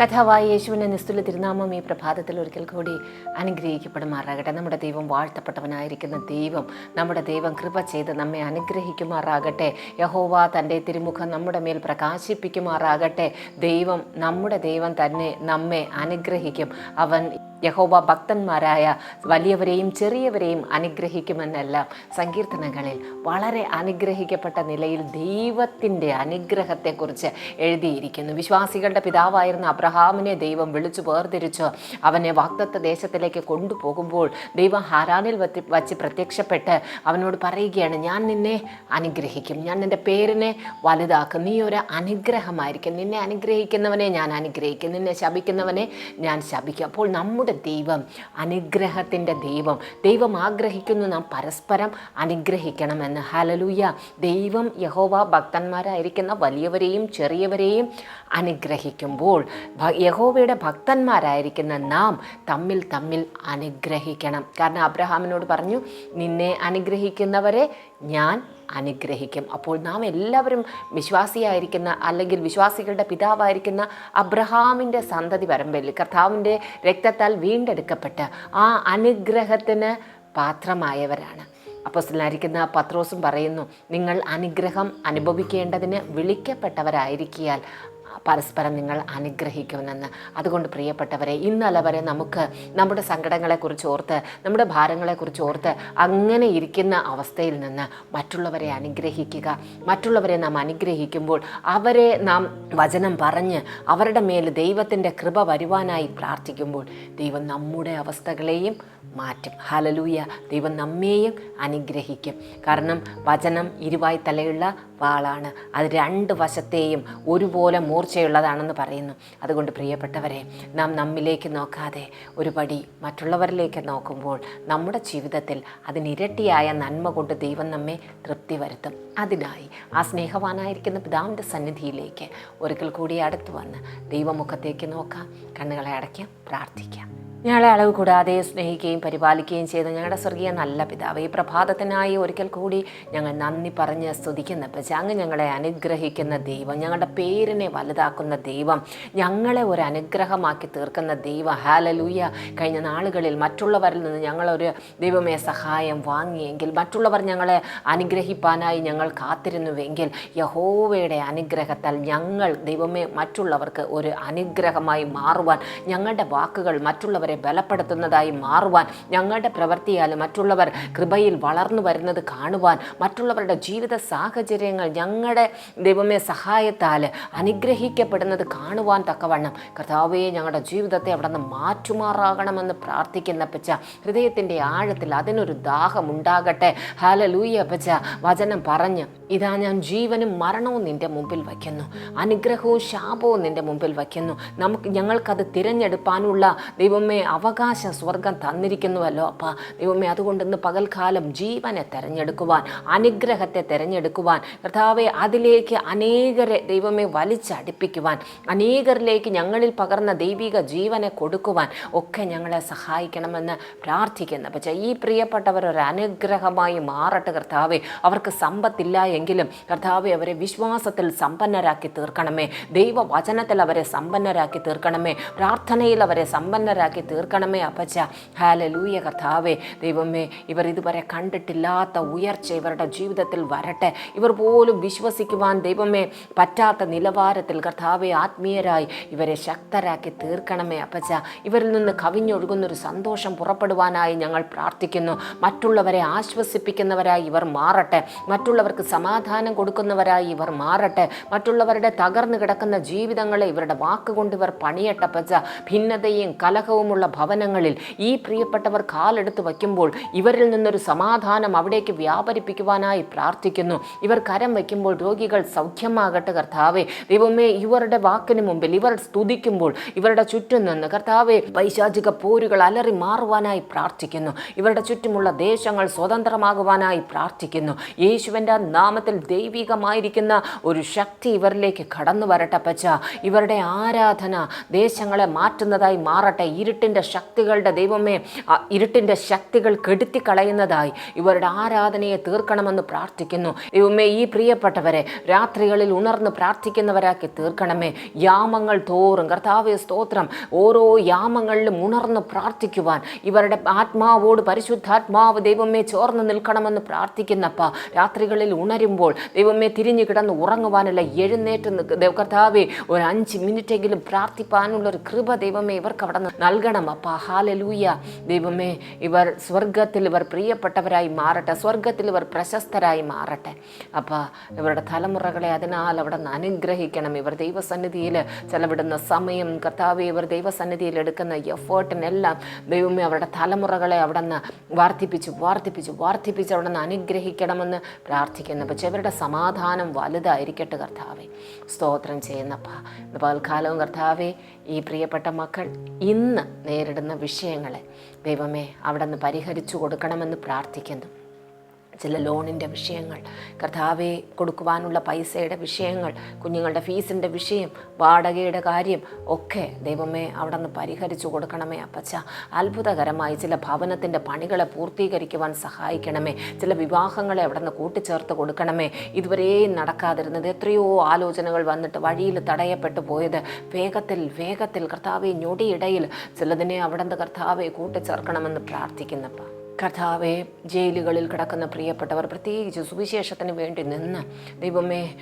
കഥാവായ യേശുവിന്റെ നിസ്തുല തിരുനാമം ഈ പ്രഭാതത്തിൽ ഒരിക്കൽ കൂടി അനുഗ്രഹിക്കപ്പെടുമാറാകട്ടെ. നമ്മുടെ ദൈവം വാഴ്ത്തപ്പെട്ടവനായിരിക്കുന്ന ദൈവം നമ്മുടെ ദൈവം കൃപ ചെയ്ത് നമ്മെ അനുഗ്രഹിക്കുമാറാകട്ടെ. യഹോവ തന്റെ തിരുമുഖം നമ്മുടെ മേൽ പ്രകാശിപ്പിക്കുമാറാകട്ടെ. ദൈവം നമ്മുടെ ദൈവം തന്നെ നമ്മെ അനുഗ്രഹിക്കും. അവൻ യഹോവ ഭക്തന്മാരായ വലിയവരെയും ചെറിയവരെയും അനുഗ്രഹിക്കുമെന്നെല്ലാം സങ്കീർത്തനങ്ങളിൽ വളരെ അനുഗ്രഹിക്കപ്പെട്ട നിലയിൽ ദൈവത്തിന്റെ അനുഗ്രഹത്തെക്കുറിച്ച് എഴുതിയിരിക്കുന്നു. വിശ്വാസികളുടെ പിതാവായിരുന്ന അബ്രഹാമിനെ ദൈവം വിളിച്ചു വേർതിരിച്ച്. അവനെ വാക്തത്വ ദേശത്തിലേക്ക് കൊണ്ടുപോകുമ്പോൾ ദൈവം ഹാരാനിൽ വച്ച് പ്രത്യക്ഷപ്പെട്ട് അവനോട് പറയുകയാണ് ഞാൻ നിന്നെ അനുഗ്രഹിക്കും. ഞാൻ നിന്റെ പേരിനെ വലുതാക്കും. നീ ഒരു അനുഗ്രഹമായിരിക്കും. നിന്നെ അനുഗ്രഹിക്കുന്നവനെ ഞാൻ അനുഗ്രഹിക്കും. നിന്നെ ശപിക്കുന്നവനെ ഞാൻ ശപിക്കും. അപ്പോൾ നമ്മുടെ ദൈവം അനുഗ്രഹത്തിന്റെ ദൈവം. ദൈവം ആഗ്രഹിക്കുന്നു നാം പരസ്പരം അനുഗ്രഹിക്കണമെന്ന്. ഹലലൂയ ദൈവം യഹോവ ഭക്തന്മാരായിരിക്കുന്ന വലിയവരെയും ചെറിയവരെയും അനുഗ്രഹിക്കുമ്പോൾ യഹോവയുടെ ഭക്തന്മാരായിരിക്കുന്ന നാം തമ്മിൽ തമ്മിൽ അനുഗ്രഹിക്കണം. കാരണം അബ്രഹാമിനോട് പറഞ്ഞു നിന്നെ അനുഗ്രഹിക്കുന്നവരെ ഞാൻ അനുഗ്രഹിക്കും. അപ്പോൾ നാം എല്ലാവരും വിശ്വാസിയായിരിക്കുന്ന അല്ലെങ്കിൽ വിശ്വാസികളുടെ പിതാവായിരിക്കുന്ന അബ്രഹാമിന്റെ സന്തതി വരമ്പിൽ കർത്താവിന്റെ രക്തത്താൽ വീണ്ടെടുക്കപ്പെട്ട് ആ അനുഗ്രഹത്തിന് പാത്രമായവരാണ്. അപ്പോസ്തലനായിരിക്കുന്ന പത്രോസും പറയുന്നു നിങ്ങൾ അനുഗ്രഹം അനുഭവിക്കേണ്ടതിന് വിളിക്കപ്പെട്ടവരായിരിക്കിയാൽ പരസ്പരം നിങ്ങൾ അനുഗ്രഹിക്കുമെന്ന്. അതുകൊണ്ട് പ്രിയപ്പെട്ടവരെ ഇന്നലെ വരെ നമുക്ക് നമ്മുടെ സങ്കടങ്ങളെക്കുറിച്ച് ഓർത്ത് നമ്മുടെ ഭാരങ്ങളെക്കുറിച്ച് ഓർത്ത് അങ്ങനെ ഇരിക്കുന്ന അവസ്ഥയിൽ നിന്ന് മറ്റുള്ളവരെ അനുഗ്രഹിക്കുക. മറ്റുള്ളവരെ നാം അനുഗ്രഹിക്കുമ്പോൾ അവരെ നാം വചനം പറഞ്ഞ് അവരുടെ മേൽ ദൈവത്തിന്റെ കൃപ വരുവാനായി പ്രാർത്ഥിക്കുമ്പോൾ ദൈവം നമ്മുടെ അവസ്ഥകളെയും മാറ്റും. ഹലലൂയ ദൈവം നമ്മെയും അനുഗ്രഹിക്കും. കാരണം വചനം ഇരുവായി തലയുള്ള വാളാണ്. അത് രണ്ട് വശത്തെയും ഒരുപോലെ മൂർച്ചയുള്ളതാണെന്ന് പറയുന്നു. അതുകൊണ്ട് പ്രിയപ്പെട്ടവരെ നാം നമ്മിലേക്ക് നോക്കാതെ ഒരു പടി മറ്റുള്ളവരിലേക്ക് നോക്കുമ്പോൾ നമ്മുടെ ജീവിതത്തിൽ അതിനിരട്ടിയായ നന്മ കൊണ്ട് ദൈവം നമ്മെ തൃപ്തി വരുത്തും. അതിനായി ആ സ്നേഹവാനായിരിക്കുന്ന പിതാവിന്റെ സന്നിധിയിലേക്ക് ഒരിക്കൽ കൂടി അടുത്ത് വന്ന് ദൈവമുഖത്തേക്ക് നോക്കാം കണ്ണുകളെ അടയ്ക്കാം പ്രാർത്ഥിക്കാം. ഞങ്ങളെ അളവ് കൂടാതെ സ്നേഹിക്കുകയും പരിപാലിക്കുകയും ചെയ്ത ഞങ്ങളുടെ സ്വർഗീയ നല്ല പിതാവ് ഈ പ്രഭാതത്തിനായി ഒരിക്കൽ കൂടി ഞങ്ങൾ നന്ദി പറഞ്ഞ് സ്തുതിക്കുന്ന പക്ഷേ അങ്ങ് ഞങ്ങളെ അനുഗ്രഹിക്കുന്ന ദൈവം ഞങ്ങളുടെ പേരിനെ വലുതാക്കുന്ന ദൈവം ഞങ്ങളെ ഒരു അനുഗ്രഹമാക്കി തീർക്കുന്ന ദൈവം. ഹാലലൂയ കഴിഞ്ഞ നാളുകളിൽ മറ്റുള്ളവരിൽ നിന്ന് ഞങ്ങളൊരു ദൈവമേ സഹായം വാങ്ങിയെങ്കിൽ മറ്റുള്ളവർ ഞങ്ങളെ അനുഗ്രഹിപ്പാനായി ഞങ്ങൾ കാത്തിരുന്നുവെങ്കിൽ യഹോവയുടെ അനുഗ്രഹത്താൽ ഞങ്ങൾ ദൈവമേ മറ്റുള്ളവർക്ക് ഒരു അനുഗ്രഹമായി മാറുവാൻ ഞങ്ങളുടെ വാക്കുകൾ മറ്റുള്ളവരെ ബലപ്പെടുത്തുന്നതായി മാറുവാൻ ഞങ്ങളുടെ പ്രവൃത്തിയാൽ മറ്റുള്ളവർ കൃപയിൽ വളർന്നു വരുന്നത് കാണുവാൻ മറ്റുള്ളവരുടെ ജീവിത സാഹചര്യങ്ങൾ ഞങ്ങളുടെ ദൈവമേ സഹായത്താൽ അനുഗ്രഹിക്കപ്പെടുന്നത് കാണുവാൻ തക്കവണ്ണം. കർത്താവേ ഞങ്ങളുടെ ജീവിതത്തെ അവിടെ നിന്ന് മാറ്റുമാറാകണമെന്ന് പ്രാർത്ഥിക്കുന്ന പച്ച ഹൃദയത്തിന്റെ ആഴത്തിൽ അതിനൊരു ദാഹം ഉണ്ടാകട്ടെ. ഹാലലൂയ പച്ച വചനം പറഞ്ഞ് ഇതാ ഞാൻ ജീവനും മരണവും നിന്റെ മുമ്പിൽ വയ്ക്കുന്നു. അനുഗ്രഹവും ശാപവും നിന്റെ മുമ്പിൽ വയ്ക്കുന്നു. നമുക്ക് ഞങ്ങൾക്കത് തിരഞ്ഞെടുപ്പാനുള്ള ദൈവമേ അവകാശ സ്വർഗം തന്നിരിക്കുന്നുവല്ലോ. അപ്പ ദൈവമേ അതുകൊണ്ട് ഇന്ന് പകൽക്കാലം ജീവനെ തെരഞ്ഞെടുക്കുവാൻ അനുഗ്രഹത്തെ തെരഞ്ഞെടുക്കുവാൻ കർത്താവെ അതിലേക്ക് അനേകരെ ദൈവമേ വലിച്ചടിപ്പിക്കുവാൻ അനേകരിലേക്ക് ഞങ്ങളിൽ പകർന്ന ദൈവിക ജീവനെ കൊടുക്കുവാൻ ഒക്കെ ഞങ്ങളെ സഹായിക്കണമെന്ന് പ്രാർത്ഥിക്കുന്നു. പക്ഷേ ഈ പ്രിയപ്പെട്ടവർ ഒരു അനുഗ്രഹമായി മാറട്ടെ കർത്താവെ. അവർക്ക് സമ്പത്തില്ല എങ്കിലും കർത്താവെ അവരെ വിശ്വാസത്തിൽ സമ്പന്നരാക്കി തീർക്കണമേ. ദൈവവചനത്തിൽ അവരെ സമ്പന്നരാക്കി തീർക്കണമേ. പ്രാർത്ഥനയിൽ അവരെ സമ്പന്നരാക്കി തീർക്കണമേ അപ്പച്ച. ഹാലലൂയ കർത്താവേ. ദൈവമേ ഇവർ ഇതുവരെ കണ്ടിട്ടില്ലാത്ത ഉയർച്ച ഇവരുടെ ജീവിതത്തിൽ വരട്ടെ. ഇവർ പോലും വിശ്വസിക്കുവാൻ ദൈവമേ പറ്റാത്ത നിലവാരത്തിൽ കർത്താവെ ആത്മീയരായി ഇവരെ ശക്തരാക്കി തീർക്കണമേ അപ്പച്ച. ഇവരിൽ നിന്ന് കവിഞ്ഞൊഴുകുന്നൊരു സന്തോഷം പുറപ്പെടുവാനായി ഞങ്ങൾ പ്രാർത്ഥിക്കുന്നു. മറ്റുള്ളവരെ ആശ്വസിപ്പിക്കുന്നവരായി ഇവർ മാറട്ടെ. മറ്റുള്ളവർക്ക് സമാധാനം കൊടുക്കുന്നവരായി ഇവർ മാറട്ടെ. മറ്റുള്ളവരുടെ തകർന്നു കിടക്കുന്ന ജീവിതങ്ങളെ ഇവരുടെ വാക്കുകൊണ്ട് ഇവർ പണിയട്ടപ്പച്ച ഭിന്നതയും കലഹവുമുള്ള ഭവനങ്ങളിൽ ഈ പ്രിയപ്പെട്ടവർ കാലെടുത്ത് വയ്ക്കുമ്പോൾ ഇവരിൽ നിന്നൊരു സമാധാനം അവിടേക്ക് വ്യാപരിപ്പിക്കുവാനായി പ്രാർത്ഥിക്കുന്നു. ഇവർ കരം വയ്ക്കുമ്പോൾ രോഗികൾ സൗഖ്യമാകട്ടെ കർത്താവെ. ദൈവമേ ഇവരുടെ വാക്കിന് മുമ്പിൽ ഇവർ സ്തുതിക്കുമ്പോൾ ഇവരുടെ ചുറ്റും നിന്ന് കർത്താവെ പൈശാചിക പോരുകൾ അലറി മാറുവാനായി പ്രാർത്ഥിക്കുന്നു. ഇവരുടെ ചുറ്റുമുള്ള ദേശങ്ങൾ സ്വതന്ത്രമാകുവാനായി പ്രാർത്ഥിക്കുന്നു. യേശുവിന്റെ നാമത്തിൽ ദൈവികമായിരിക്കുന്ന ഒരു ശക്തി ഇവരിലേക്ക് കടന്നു വരട്ടെ പച്ച ഇവരുടെ ആരാധന ദേശങ്ങളെ മാറ്റുന്നതായി മാറട്ടെ ഇരുട്ട് ഇരുട്ടിന്റെ ശക്തികളുടെ ദൈവമേ ഇരുട്ടിന്റെ ശക്തികൾ കെടുത്തി കളയുന്നതായി ഇവരുടെ ആരാധനയെ തീർക്കണമെന്ന് പ്രാർത്ഥിക്കുന്നു. ദൈവമേ ഈ പ്രിയപ്പെട്ടവരെ രാത്രികളിൽ ഉണർന്ന് പ്രാർത്ഥിക്കുന്നവരാക്കി തീർക്കണമേ. യാമങ്ങൾ തോറും കർത്താവെ സ്തോത്രം ഓരോ യാമങ്ങളിലും ഉണർന്ന് പ്രാർത്ഥിക്കുവാൻ ഇവരുടെ ആത്മാവോട് പരിശുദ്ധാത്മാവ് ദൈവമേ ചോർന്ന് നിൽക്കണമെന്ന് പ്രാർത്ഥിക്കുന്നപ്പ രാത്രികളിൽ ഉണരുമ്പോൾ ദൈവമേ തിരിഞ്ഞു കിടന്ന് ഉറങ്ങുവാനല്ല എഴുന്നേറ്റ് കർത്താവെ ഒരു അഞ്ച് മിനിറ്റെങ്കിലും പ്രാർത്ഥിപ്പാനുള്ള ഒരു കൃപ ദൈവമേ ഇവർക്ക് അവിടെ നിന്ന് നൽകണം അപ്പ ഹാലലൂയ ദൈവമേ ഇവർ സ്വർഗത്തിൽ ഇവർ പ്രിയപ്പെട്ടവരായി മാറട്ടെ. സ്വർഗത്തിൽ ഇവർ പ്രശസ്തരായി മാറട്ടെ. അപ്പോൾ ഇവരുടെ തലമുറകളെ അതിനാൽ അവിടെ നിന്ന് അനുഗ്രഹിക്കണം. ഇവർ ദൈവസന്നിധിയിൽ ചെലവിടുന്ന സമയം കർത്താവെ ഇവർ ദൈവസന്നിധിയിൽ എടുക്കുന്ന എഫേർട്ടിനെല്ലാം ദൈവമേ അവരുടെ തലമുറകളെ അവിടെ നിന്ന് വർദ്ധിപ്പിച്ച് വർദ്ധിപ്പിച്ച് വർദ്ധിപ്പിച്ച് അവിടെ നിന്ന് അനുഗ്രഹിക്കണമെന്ന് പ്രാർത്ഥിക്കുന്നു. പക്ഷേ ഇവരുടെ സമാധാനം വലുതായിരിക്കട്ടെ കർത്താവെ. സ്തോത്രം ചെയ്യുന്നപ്പ. ഇന്ന് പകൽക്കാലവും കർത്താവെ ഈ പ്രിയപ്പെട്ട മക്കൾ ഇന്ന് നേരിടുന്ന വിഷയങ്ങളെ ദൈവമേ അവിടെ നിന്ന് പരിഹരിച്ചു കൊടുക്കണമെന്ന് പ്രാർത്ഥിക്കുന്നു. ചില ലോണിന്റെ വിഷയങ്ങൾ കർത്താവെ കൊടുക്കുവാനുള്ള പൈസയുടെ വിഷയങ്ങൾ കുഞ്ഞുങ്ങളുടെ ഫീസിന്റെ വിഷയം വാടകയുടെ കാര്യം ഒക്കെ ദൈവമേ അവിടെ നിന്ന് പരിഹരിച്ചു കൊടുക്കണമേ അപ്പച്ച. അത്ഭുതകരമായി ചില ഭവനത്തിന്റെ പണികളെ പൂർത്തീകരിക്കുവാൻ സഹായിക്കണമേ. ചില വിവാഹങ്ങളെ അവിടെ നിന്ന് കൂട്ടിച്ചേർത്ത് കൊടുക്കണമേ. ഇതുവരെയും നടക്കാതിരുന്നത് എത്രയോ ആലോചനകൾ വന്നിട്ട് വഴിയിൽ തടയപ്പെട്ടു പോയത്. വേഗത്തിൽ വേഗത്തിൽ കർത്താവെ ഞൊടിയിടയിൽ ചിലതിനെ അവിടെ നിന്ന് കർത്താവെ കൂട്ടിച്ചേർക്കണമെന്ന് പ്രാർത്ഥിക്കുന്നപ്പ. കർത്താവെ ജയിലുകളിൽ കിടക്കുന്ന പ്രിയപ്പെട്ടവർ പ്രത്യേകിച്ച് സുവിശേഷത്തിന് വേണ്ടി നിന്ന് ദൈവമേ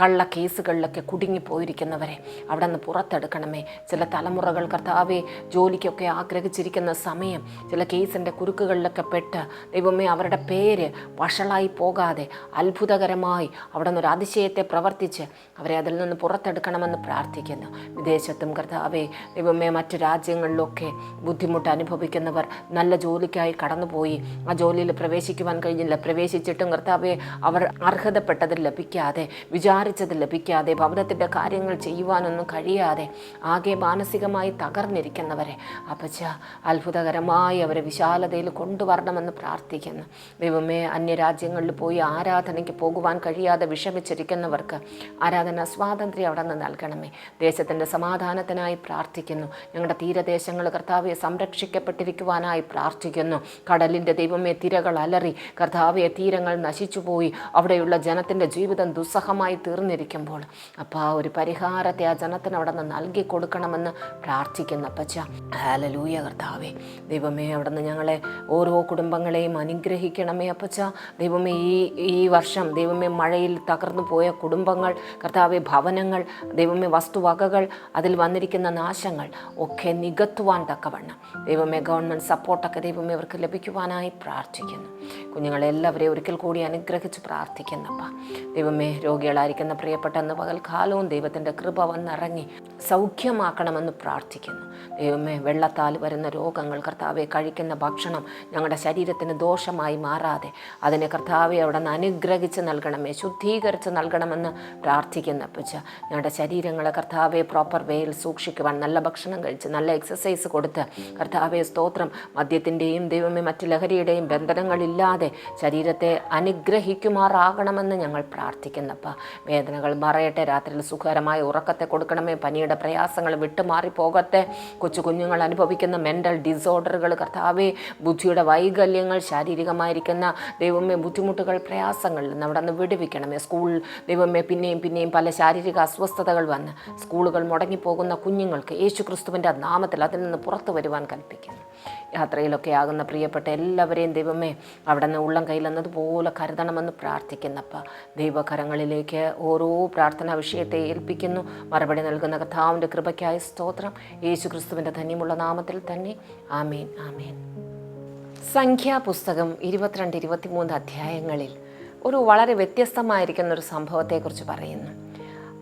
കള്ള കേസുകളിലൊക്കെ കുടുങ്ങിപ്പോയിരിക്കുന്നവരെ അവിടെ നിന്ന് പുറത്തെടുക്കണമേ. ചില തലമുറകൾ കർത്താവെ ജോലിക്കൊക്കെ ആഗ്രഹിച്ചിരിക്കുന്ന സമയം ചില കേസിന്റെ കുരുക്കുകളിലൊക്കെ പെട്ട് ദൈവമേ അവരുടെ പേര് വഷളായി പോകാതെ അത്ഭുതകരമായി അവിടെ ഒരു അതിശയത്തെ പ്രവർത്തിച്ച് അവരെ അതിൽ നിന്ന് പുറത്തെടുക്കണമെന്ന് പ്രാർത്ഥിക്കുന്നു. വിദേശത്തും കർത്താവെ ദൈവമേ മറ്റു രാജ്യങ്ങളിലൊക്കെ ബുദ്ധിമുട്ട് അനുഭവിക്കുന്നവർ നല്ല ജോലിക്കായി കടന്നുപോയി. ആ ജോലിയിൽ പ്രവേശിക്കുവാൻ കഴിഞ്ഞില്ല. പ്രവേശിച്ചിട്ടും കർത്താവെ അവർ അർഹതപ്പെട്ടത് ലഭിക്കാതെ വിചാരിച്ചത് ലഭിക്കാതെ ഭവനത്തിന്റെ കാര്യങ്ങൾ ചെയ്യുവാനൊന്നും കഴിയാതെ ആകെ മാനസികമായി തകർന്നിരിക്കുന്നവരെ. അപ്പച്ച അത്ഭുതകരമായി അവരെ വിശാലതയിൽ കൊണ്ടുവരണമെന്ന് പ്രാർത്ഥിക്കുന്നു. ദൈവമേ അന്യരാജ്യങ്ങളിൽ പോയി ആരാധനയ്ക്ക് പോകുവാൻ കഴിയാതെ വിഷമിച്ചിരിക്കുന്നവർക്ക് ആരാധന സ്വാതന്ത്ര്യം അവിടെ നിന്ന് നൽകണമേ. ദേശത്തിന്റെ സമാധാനത്തിനായി പ്രാർത്ഥിക്കുന്നു. ഞങ്ങളുടെ തീരദേശങ്ങൾ കർത്താവെ സംരക്ഷിക്കപ്പെട്ടിരിക്കുവാനായി പ്രാർത്ഥിക്കുന്നു. കടലിന്റെ ദൈവമേ തിരകൾ അലറി. കർത്താവെ തീരങ്ങൾ നശിച്ചുപോയി. അവിടെയുള്ള ജനത്തിന്റെ ജീവിതം ദുസ്സഹമായി തീർന്നിരിക്കുമ്പോൾ അപ്പോൾ ആ ഒരു പരിഹാരത്തെ ആ ജനത്തിന് അവിടെ നിന്ന് നൽകി കൊടുക്കണമെന്ന് പ്രാർത്ഥിക്കുന്നു അപ്പച്ച. ഹാലലൂയ കർത്താവെ. ദൈവമേ അവിടെ നിന്ന് ഞങ്ങളെ ഓരോ കുടുംബങ്ങളെയും അനുഗ്രഹിക്കണമേ അപ്പച്ച. ദൈവമേ ഈ ഈ വർഷം ദൈവമേ മഴയിൽ തകർന്നു പോയ കുടുംബങ്ങൾ കർത്താവെ ഭവനങ്ങൾ ദൈവമേ വസ്തുവകകൾ അതിൽ വന്നിരിക്കുന്ന നാശങ്ങൾ ഒക്കെ നികത്തുവാൻ തക്കവണ്ണം. ദൈവമേ ഗവൺമെന്റ് സപ്പോർട്ടൊക്കെ ദൈവമേ അവർക്ക് ലഭിക്കുവാനായി പ്രാർത്ഥിക്കുന്നു. കുഞ്ഞുങ്ങളെ എല്ലാവരെയും ഒരിക്കൽ കൂടി അനുഗ്രഹിച്ച് പ്രാർത്ഥിക്കുന്നപ്പ. ദൈവമേ രോഗികളായിരിക്കുന്ന പ്രിയപ്പെട്ട അന്ന് പകൽക്കാലവും ദൈവത്തിന്റെ കൃപ വന്നിറങ്ങി സൗഖ്യമാക്കണമെന്ന് പ്രാർത്ഥിക്കുന്നു. ദൈവമേ വെള്ളത്താൽ വരുന്ന രോഗങ്ങൾ കർത്താവെ കഴിക്കുന്ന ഭക്ഷണം ഞങ്ങളുടെ ശരീരത്തിന് ദോഷമായി മാറാതെ അതിനെ കർത്താവെ അവിടെ നിന്ന് അനുഗ്രഹിച്ച് നൽകണമേ ശുദ്ധീകരിച്ച് നൽകണമെന്ന് പ്രാർത്ഥിക്കുന്ന അപ്പച്ച. ഞങ്ങളുടെ ശരീരങ്ങളെ കർത്താവെ പ്രോപ്പർ വേയിൽ സൂക്ഷിക്കുവാൻ നല്ല ഭക്ഷണം കഴിച്ച് നല്ല എക്സസൈസ് കൊടുത്ത് കർത്താവെ സ്തോത്രം മദ്യത്തിന്റെയും ദൈവമേ മറ്റ് ലഹരിയുടെയും ബന്ധനങ്ങളില്ലാതെ ശരീരത്തെ അനുഗ്രഹിക്കുമാറാകണമെന്ന് ഞങ്ങൾ പ്രാർത്ഥിക്കുന്നപ്പ വേദനകൾ മറയട്ടെ രാത്രിയിൽ സുഖകരമായ ഉറക്കത്തെ കൊടുക്കണമേ പനിയുടെ പ്രയാസങ്ങൾ വിട്ടുമാറി പോകട്ടെ കൊച്ചു കുഞ്ഞുങ്ങൾ അനുഭവിക്കുന്ന മെന്റൽ ഡിസോർഡറുകൾ കർത്താവെ ബുദ്ധിയുടെ വൈകല്യങ്ങൾ ശാരീരികമായിരിക്കുന്ന ദൈവമേ ബുദ്ധിമുട്ടുകൾ പ്രയാസങ്ങൾ അവിടെ നിന്ന് വിടുവിക്കണമേ. സ്കൂൾ ദൈവമേ പിന്നെയും പിന്നെയും പല ശാരീരിക അസ്വസ്ഥതകൾ വന്ന് സ്കൂളുകൾ മുടങ്ങിപ്പോകുന്ന കുഞ്ഞുങ്ങൾക്ക് യേശു ക്രിസ്തുവിന്റെ നാമത്തിൽ അതിൽ നിന്ന് പുറത്തു വരുവാൻ കൽപ്പിക്കുന്നു. യാത്രയിലൊക്കെ ആകുന്ന പ്രിയപ്പെട്ട എല്ലാവരെയും ദൈവമേ അവിടെ നിന്ന് ഉള്ളം കയ്യിലെന്നതുപോലെ കരുതണമെന്ന് പ്രാർത്ഥിക്കുന്നപ്പ ദൈവകരങ്ങളിലേക്ക് ഓരോ പ്രാർത്ഥനാ വിഷയത്തെ ഏൽപ്പിക്കുന്നു. മറുപടി നൽകുന്ന കർത്താവിന്റെ കൃപയ്ക്കായ സ്തോത്രം. യേശു ക്രിസ്തുവിന്റെ ധന്യമുള്ള നാമത്തിൽ തന്നെ ആമേൻ ആമേൻ. സംഖ്യാപുസ്തകം ഇരുപത്തിരണ്ട് ഇരുപത്തിമൂന്ന് അധ്യായങ്ങളിൽ ഒരു വളരെ വ്യത്യസ്തമായിരിക്കുന്ന ഒരു സംഭവത്തെക്കുറിച്ച് പറയുന്നു.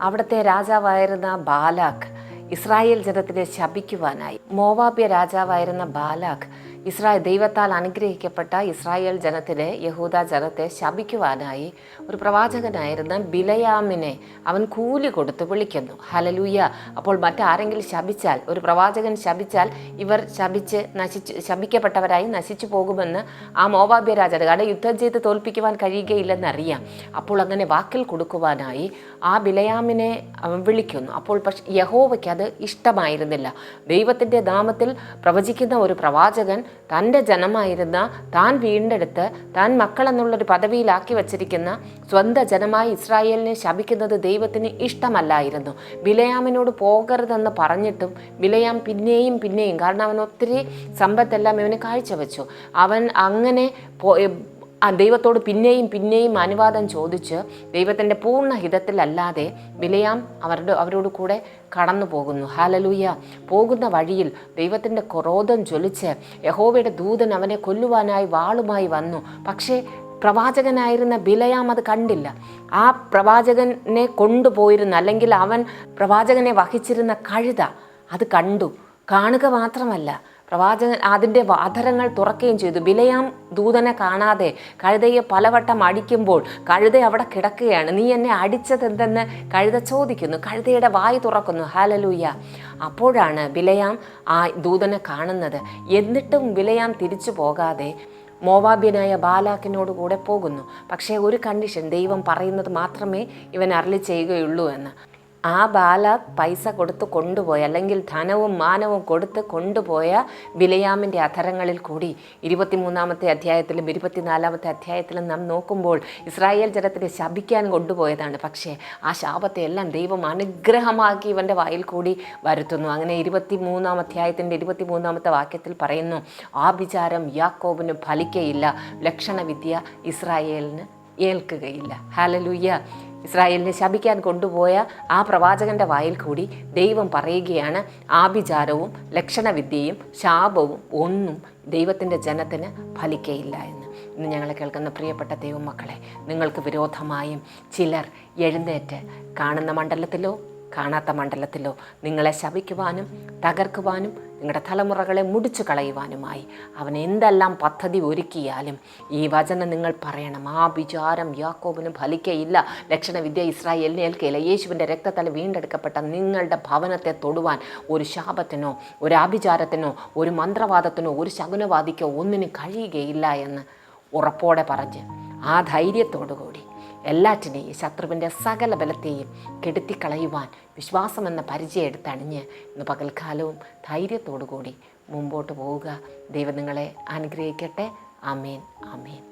അവിടുത്തെ രാജാവായിരുന്ന ബാലാഖ് ഇസ്രായേൽ ജനത്തിനെ ശപിക്കുവാനായി. മോവാബ്യ രാജാവായിരുന്ന ബാലാഖ് ഇസ്രായേൽ ദൈവത്താൽ അനുഗ്രഹിക്കപ്പെട്ട ഇസ്രായേൽ ജനത്തിലെ യഹൂദ ജനത്തെ ശപിക്കുവാനായി ഒരു പ്രവാചകനായിരുന്ന ബിലയാമിനെ അവൻ കൂലി കൊടുത്ത് വിളിക്കുന്നു. ഹലലൂയ അപ്പോൾ മറ്റാരെങ്കിലും ശപിച്ചാൽ ഒരു പ്രവാചകൻ ശപിച്ചാൽ ഇവർ ശപിച്ച് നശിച്ച് ശപിക്കപ്പെട്ടവരായി നശിച്ചു പോകുമെന്ന് ആ മോവാബ്യ രാജാവ് കാരണം യുദ്ധം ചെയ്ത് തോൽപ്പിക്കുവാൻ കഴിയുകയില്ലെന്നറിയാം. അപ്പോൾ അങ്ങനെ വാക്കിൽ കൊടുക്കുവാനായി ആ ബിലയാമിനെ വിളിക്കുന്നു. അപ്പോൾ പക്ഷെ യഹോവയ്ക്ക് അത് ഇഷ്ടമായിരുന്നില്ല. ദൈവത്തിന്റെ നാമത്തിൽ പ്രവചിക്കുന്ന ഒരു പ്രവാചകൻ തന്റെ ജനമായിരുന്ന താൻ വീണ്ടെടുത്ത് താൻ മക്കളെന്നുള്ളൊരു പദവിയിലാക്കി വച്ചിരിക്കുന്ന സ്വന്തം ജനമായി ഇസ്രായേലിനെ ശപിക്കുന്നത് ദൈവത്തിന് ഇഷ്ടമല്ലായിരുന്നു. ബിലയാമിനോട് പോകരുതെന്ന് പറഞ്ഞിട്ടും ബിലയാം പിന്നെയും പിന്നെയും കാരണം അവൻ ഒത്തിരി സമ്പത്തെല്ലാം ഇവന് കാഴ്ചവെച്ചു. അവൻ അങ്ങനെ ആ ദൈവത്തോട് പിന്നെയും പിന്നെയും അനുവാദം ചോദിച്ച് ദൈവത്തിന്റെ പൂർണ ഹിതത്തിലല്ലാതെ വിലയാം അവരുടെ അവരോട് കൂടെ കടന്നു പോകുന്നു. ഹാലലൂയ പോകുന്ന വഴിയിൽ ദൈവത്തിന്റെ ക്രോധം ജ്വലിച്ച് യഹോവയുടെ ദൂതൻ അവനെ കൊല്ലുവാനായി വാളുമായി വന്നു. പക്ഷേ പ്രവാചകനായിരുന്ന ബിലയാം അത് കണ്ടില്ല. ആ പ്രവാചകനെ കൊണ്ടുപോയിരുന്ന അല്ലെങ്കിൽ അവൻ പ്രവാചകനെ വഹിച്ചിരുന്ന കഴുത അത് കണ്ടു. കാണുക മാത്രമല്ല പ്രവാചകൻ അതിന്റെ വാതരങ്ങൾ തുറക്കുകയും ചെയ്തു. ബിലയാം ദൂതനെ കാണാതെ കഴുതയെ പലവട്ടം അടിക്കുമ്പോൾ കഴുത അവിടെ കിടക്കുകയാണ്. നീ എന്നെ അടിച്ചതെന്തെന്ന് കഴുത ചോദിക്കുന്നു. കഴുതയുടെ വായി തുറക്കുന്നു. ഹാലലൂയ അപ്പോഴാണ് ബിലയാം ആ ദൂതനെ കാണുന്നത്. എന്നിട്ടും ബിലയാം തിരിച്ചു പോകാതെ മോവാബ്യനായ ബാലാക്കിനോട് കൂടെ പോകുന്നു. പക്ഷേ ഒരു കണ്ടീഷൻ ദൈവം പറയുന്നത് മാത്രമേ ഇവൻ അരളി ചെയ്യുകയുള്ളൂ എന്ന്. ആ ബാല പൈസ കൊടുത്ത് കൊണ്ടുപോയ അല്ലെങ്കിൽ ധനവും മാനവും കൊടുത്ത് കൊണ്ടുപോയ ബിലയാമിന്റെ അധരങ്ങളിൽ കൂടി ഇരുപത്തിമൂന്നാമത്തെ അധ്യായത്തിലും ഇരുപത്തിനാലാമത്തെ അധ്യായത്തിലും നാം നോക്കുമ്പോൾ ഇസ്രായേൽ ജനത്തിനെ ശപിക്കാൻ കൊണ്ടുപോയതാണ്. പക്ഷേ ആ ശാപത്തെ എല്ലാം ദൈവം അനുഗ്രഹമാക്കി ഇവന്റെ വായിൽ കൂടി വരുത്തുന്നു. അങ്ങനെ ഇരുപത്തി മൂന്നാം അധ്യായത്തിന്റെ ഇരുപത്തി മൂന്നാമത്തെ വാക്യത്തിൽ പറയുന്നു ആ വിചാരം യാക്കോബിന് ഫലിക്കയില്ല ലക്ഷണവിദ്യ ഇസ്രായേലിന് ഏൽക്കുകയില്ല. ഹാലലൂയ്യ ഇസ്രായേലിനെ ശപിക്കാൻ കൊണ്ടുപോയ ആ പ്രവാചകന്റെ വായിൽ കൂടി ദൈവം പറയുകയാണ് ആഭിചാരവും ലക്ഷണവിദ്യയും ശാപവും ഒന്നും ദൈവത്തിന്റെ ജനത്തിന് ഫലിക്കയില്ല എന്ന്. ഇന്ന് ഞങ്ങളെ കേൾക്കുന്ന പ്രിയപ്പെട്ട ദൈവമക്കളെ നിങ്ങൾക്ക് വിരോധമായും ചിലർ എഴുന്നേറ്റ് കാണുന്ന മണ്ഡലത്തിലോ കാണാത്ത മണ്ഡലത്തിലോ നിങ്ങളെ ശപിക്കുവാനും തകർക്കുവാനും നിങ്ങളുടെ തലമുറകളെ മുടിച്ചു കളയുവാനുമായി. അവൻ എന്തെല്ലാം പദ്ധതി ഒരുക്കിയാലും ഈ വചനം നിങ്ങൾ പറയണം. ആ വിചാരം യാക്കോബിന് ഫലിക്കയില്ല. ലക്ഷണവിദ്യ ഇസ്രായേലിനെ ഏൽക്കയില്ല. യേശുവിന്റെ രക്തത്താൽ വീണ്ടെടുക്കപ്പെട്ട നിങ്ങളുടെ ഭവനത്തെ തൊടുവാൻ ഒരു ശാപത്തിനോ ഒരു ആഭിചാരത്തിനോ ഒരു മന്ത്രവാദത്തിനോ ഒരു ശകുനവാദിക്കോ ഒന്നിനും കഴിയുകയില്ല എന്ന് ഉറപ്പോടെ പറഞ്ഞ് ആ ധൈര്യത്തോടുകൂടി എല്ലാറ്റിനെയും ശത്രുവിന്റെ സകല ബലത്തെയും കെടുത്തിക്കളയുവാൻ വിശ്വാസമെന്ന പരിചയം എടുത്തണിഞ്ഞ് ഇന്ന് പകൽക്കാലവും ധൈര്യത്തോടു കൂടി മുമ്പോട്ട് പോവുക. ദൈവം നിങ്ങളെ അനുഗ്രഹിക്കട്ടെ. അമേൻ ആമേൻ.